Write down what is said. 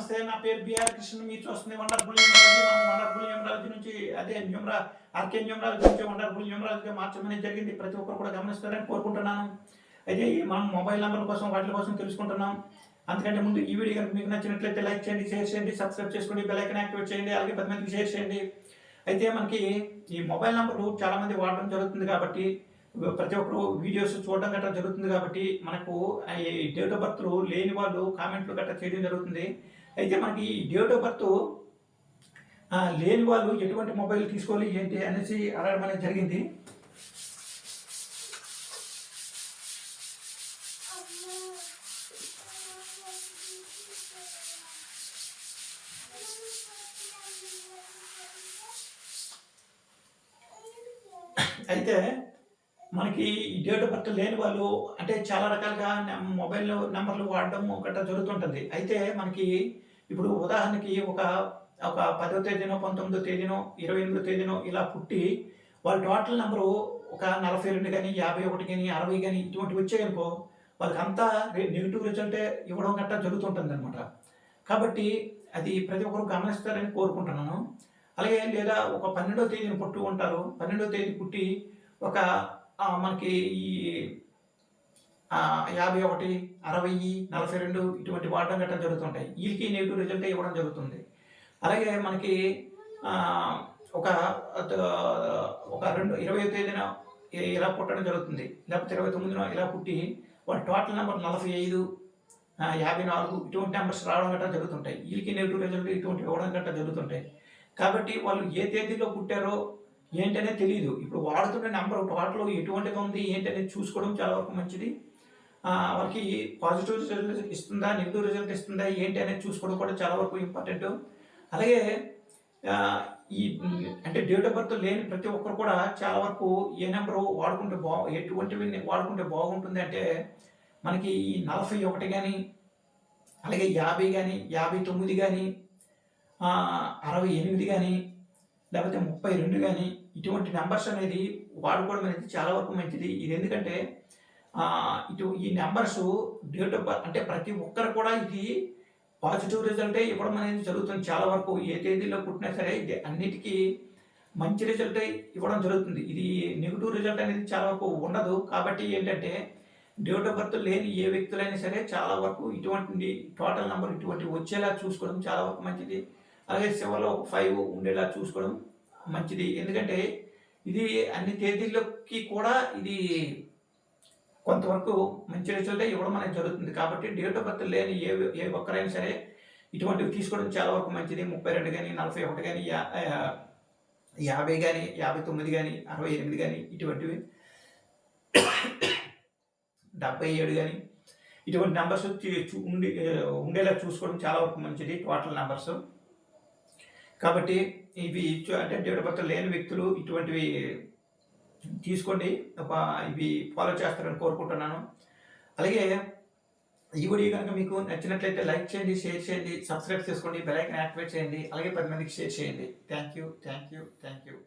నమస్తే నా పేరు బిఆర్ కృష్ణ మీరు చూస్తుంది వండర్ఫుల్ న్యూమరాలజీ. మనం వండర్ఫుల్ న్యూమరాలజీ నుంచి అదే న్యూమరా ఆర్కే న్యూమరాలజీ నుంచి వండర్ఫుల్ న్యూమరాలజీగా మార్చమని జరిగింది. ప్రతి ఒక్కరు కూడా గమనిస్తారని కోరుకుంటున్నాను. అయితే మనం మొబైల్ నెంబర్ల కోసం వాటి కోసం తెలుసుకుంటున్నాం. అందుకంటే ముందు ఈ వీడియో కనుక మీకు నచ్చినట్లయితే లైక్ చేయండి షేర్ చేయండి సబ్స్క్రైబ్ చేసుకోండి బెల్ యాక్టివేట్ చేయండి అలాగే పది మందికి షేర్ చేయండి. అయితే మనకి ఈ మొబైల్ నెంబర్లు చాలామంది వాడడం జరుగుతుంది కాబట్టి ప్రతి ఒక్కరు వీడియోస్ చూడడం గట్రా జరుగుతుంది కాబట్టి మనకు ఈ డేట్ ఆఫ్ బర్త్లు లేని వాళ్ళు కామెంట్లు గట్రా చేయడం జరుగుతుంది. అయితే మనకి ఈ డేట్ ఆఫ్ బర్త్ లేని వాళ్ళు ఎటువంటి మొబైల్ తీసుకోవాలి ఏంటి అనేసి అడగడం అనేది జరిగింది. అయితే మనకి డేట్ ఆఫ్ బర్త్ లేని వాళ్ళు అంటే చాలా రకాలుగా మొబైల్ నెంబర్లు వాడడం గట్రా జరుగుతుంటుంది. అయితే మనకి ఇప్పుడు ఉదాహరణకి ఒక ఒక పదో తేదీనో పంతొమ్మిదో తేదీనో ఇరవై ఎనిమిదో తేదీనో ఇలా పుట్టి వాళ్ళ టోటల్ నెంబరు ఒక నలభై రెండు కానీ యాభై ఒకటి కానీ అరవై కానీ ఇటువంటివి వచ్చాయనుకో వాళ్ళకి అంతా నెగిటివ్ రిజల్టే ఇవ్వడం గట్రా జరుగుతుంటుంది అనమాట కాబట్టి అది ప్రతి ఒక్కరు గమనిస్తారని కోరుకుంటున్నాను. అలాగే లేదా ఒక పన్నెండో తేదీని పుట్టి ఉంటారు. పన్నెండో తేదీ పుట్టి ఒక మనకి ఈ యాభై ఒకటి అరవై నలభై రెండు ఇటువంటి వాడడం గట్రా జరుగుతుంటాయి. వీళ్ళకి నెగిటివ్ రిజల్ట్ ఇవ్వడం జరుగుతుంది. అలాగే మనకి ఒక ఒక రెండు ఇరవై తేదీన ఇలా పుట్టడం జరుగుతుంది. లేకపోతే ఇరవై తొమ్మిదిన ఇలా పుట్టి వాళ్ళ టోటల్ నెంబర్ నలభై ఐదు యాభై నాలుగు ఇటువంటి నెంబర్స్ రావడం గట్రా జరుగుతుంటాయి. వీళ్ళకి నెగిటివ్ రిజల్ట్ ఇటువంటి ఇవ్వడం గట్రా జరుగుతుంటాయి. కాబట్టి వాళ్ళు ఏ తేదీలో పుట్టారో ఏంటనేది తెలియదు ఇప్పుడు వాడుతున్న నెంబర్ టోటల్ ఎటువంటిది ఉంది ఏంటనేది చూసుకోవడం చాలా వరకు మంచిది. వాళ్ళకి పాజిటివ్ రిజల్ట్ ఇస్తుందా నెగిటివ్ రిజల్ట్ ఇస్తుందా ఏంటి అనేది చూసుకోవడం కూడా చాలా వరకు ఇంపార్టెంట్ అలాగే ఈ అంటే డేట్ ఆఫ్ బర్త్ లేని ప్రతి ఒక్కరు కూడా చాలా వరకు ఏ నెంబర్ వాడుకుంటే బా ఎటువంటివి వాడుకుంటే బాగుంటుంది అంటే మనకి ఈ నలభై ఒకటి కానీ అలాగే యాభై కానీ యాభై తొమ్మిది కానీ అరవై ఎనిమిది కానీ లేకపోతే ముప్పై రెండు కానీ ఇటువంటి నెంబర్స్ అనేది వాడుకోవడం అనేది చాలా వరకు మంచిది. ఇది ఎందుకంటే ఇటు ఈ నెంబర్స్ డేట్ ఆఫ్ బర్త్ అంటే ప్రతి ఒక్కరు కూడా ఇది పాజిటివ్ రిజల్టే ఇవ్వడం అనేది జరుగుతుంది. చాలా వరకు ఏ తేదీలో పుట్టినా సరే ఇది అన్నిటికీ మంచి రిజల్ట్ ఇవ్వడం జరుగుతుంది. ఇది నెగిటివ్ రిజల్ట్ అనేది చాలా వరకు ఉండదు. కాబట్టి ఏంటంటే డేట్ ఆఫ్ బర్త్ లేని ఏ వ్యక్తులైనా సరే చాలా వరకు ఇటువంటి టోటల్ నెంబర్ ఇటువంటి వచ్చేలా చూసుకోవడం చాలా వరకు మంచిది. అలాగే సెవెన్లో ఒక ఫైవ్ ఉండేలా చూసుకోవడం మంచిది. ఎందుకంటే ఇది అన్ని తేదీల్లోకి కూడా ఇది కొంతవరకు మంచి రిజల్ట్ ఇవ్వడం అనేది జరుగుతుంది. కాబట్టి డేట్ ఆఫ్ బర్త్ లేని ఏ ఏ ఒక్కరైనా సరే ఇటువంటివి తీసుకోవడం చాలా వరకు మంచిది. ముప్పై రెండు కానీ నలభై ఒకటి కానీ యాభై కానీ యాభై తొమ్మిది కానీ అరవై ఎనిమిది కానీ ఇటువంటివి. డెబ్బై ఏడు కానీ ఇటువంటి నెంబర్స్ ఉండి ఉండేలా చూసుకోవడం చాలా వరకు మంచిది. Total numbers. కాబట్టి ఇవి అంటే డేట్ లేని వ్యక్తులు ఇటువంటివి తీసుకోండి. ఒక ఇవి ఫాలో చేస్తారని కోరుకుంటున్నాను. అలాగే ఈ వీడియో కనుక మీకు నచ్చినట్లయితే లైక్ చేయండి షేర్ చేయండి సబ్స్క్రైబ్ చేసుకోండి బెల్ ఐకన్ యాక్టివేట్ చేయండి అలాగే పది మందికి షేర్ చేయండి. Thank you thank you thank you